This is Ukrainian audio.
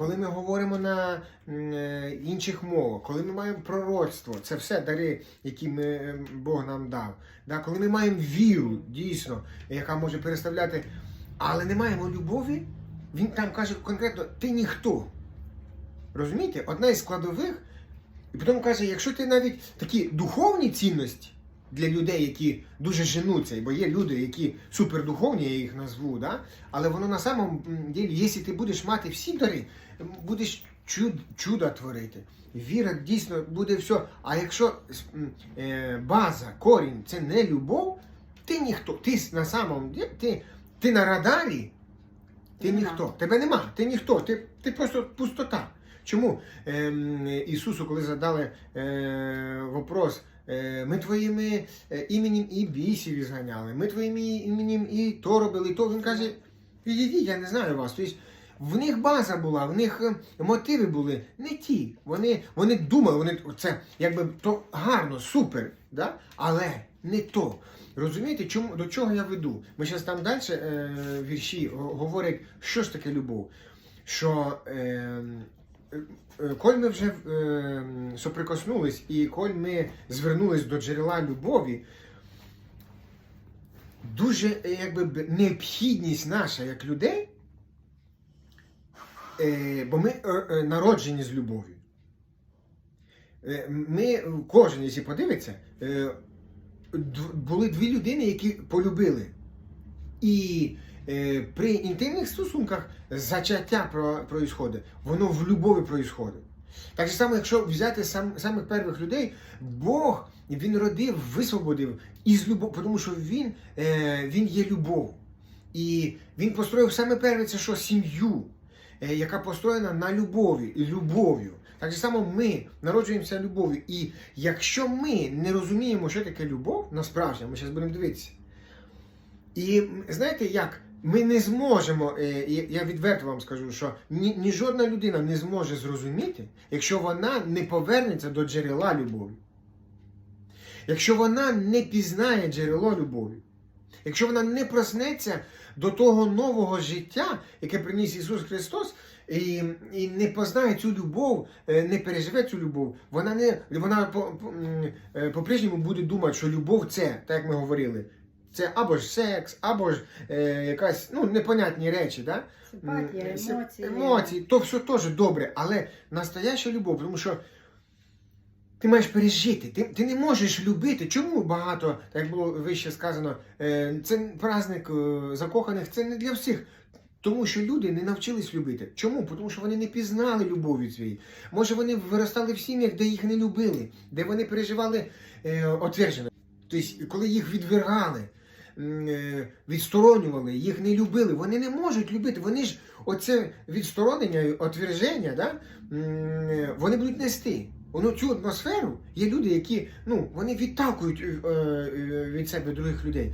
коли ми говоримо на е, інших мовах, коли ми маємо пророцтво, це все дари, які ми, е, Бог нам дав. Да? Коли ми маємо віру, дійсно, яка може переставляти, але не маємо любові, він там каже конкретно, ти ніхто. Розумієте? Одна із складових, і потім каже, якщо ти навіть такі духовні цінності для людей, які дуже женуться, бо є люди, які супердуховні, я їх назву, да? але воно на самому ділі, якщо ти будеш мати всі дари, будеш чуд, чуда творити. Віра дійсно буде все. А якщо е, база, корінь це не любов, ти ніхто. Ти на самому ділі, ти, ти на радарі, ти Нема. ніхто. Тебе нема, ти ніхто, ти, ти просто пустота. Чому ем, Ісусу, коли задали е, вопрос, е, ми твоїми е, іменем і бісів ізганяли, ми твоїм іменем і то робили, і то він каже, підійдіть, я не знаю вас. Тобто, в них база була, в них е, мотиви були не ті. Вони, вони думали, вони це якби то гарно, супер, да? але не то. Розумієте, чому до чого я веду? Ми зараз там далі е, вірші говорять, що ж таке любов. Що е, е, е, коль ми вже е, соприкоснулись і коль ми звернулись до джерела любові, дуже е, якби необхідність наша як людей, е, бо ми е, е, народжені з любов'ю. Е, Ми, кожен, якщо подивиться, е, були дві людини, які полюбили. І е, при інтимних стосунках зачаття про, происходить, воно в любові происходить. Так само, якщо взяти сам, самих перших людей, Бог він родив, висвободив із любов, тому що він, е, він є любов. І він построїв саме перше, це що сім'ю, е, яка построєна на любові любов'ю. Так само ми народжуємося любов'ю. І якщо ми не розуміємо, що таке любов, насправді, ми зараз будемо дивитися. І знаєте як? Ми не зможемо, е, я відверто вам скажу, що ні, ні жодна людина не зможе зрозуміти, якщо вона не повернеться до джерела любові. Якщо вона не пізнає джерело любові, якщо вона не проснеться до того нового життя, яке приніс Ісус Христос, і, і не познає цю любов, е, не переживе цю любов, вона не вона по, по, м, е, по-прежньому буде думати, що любов це, так як ми говорили, це або ж секс, або ж е, якась ну, непонятні речі. Да? Симпатія, емоції. емоції, то все теж добре, але настояща любов, тому що ти маєш пережити, ти, ти не можеш любити. Чому багато, як було вище сказано, е, це праздник е, закоханих, це не для всіх. Тому що люди не навчились любити. Чому? Тому що вони не пізнали любові цієї. Може, вони виростали в сім'ях, де їх не любили, де вони переживали е, отвержено. Тобто, коли їх відвергали, відсторонювали, їх не любили, вони не можуть любити. Вони ж оце відсторонення, отверження, да, е, вони будуть нести. Воно цю атмосферу є люди, які ну, вони відталкують е, е, від себе других людей.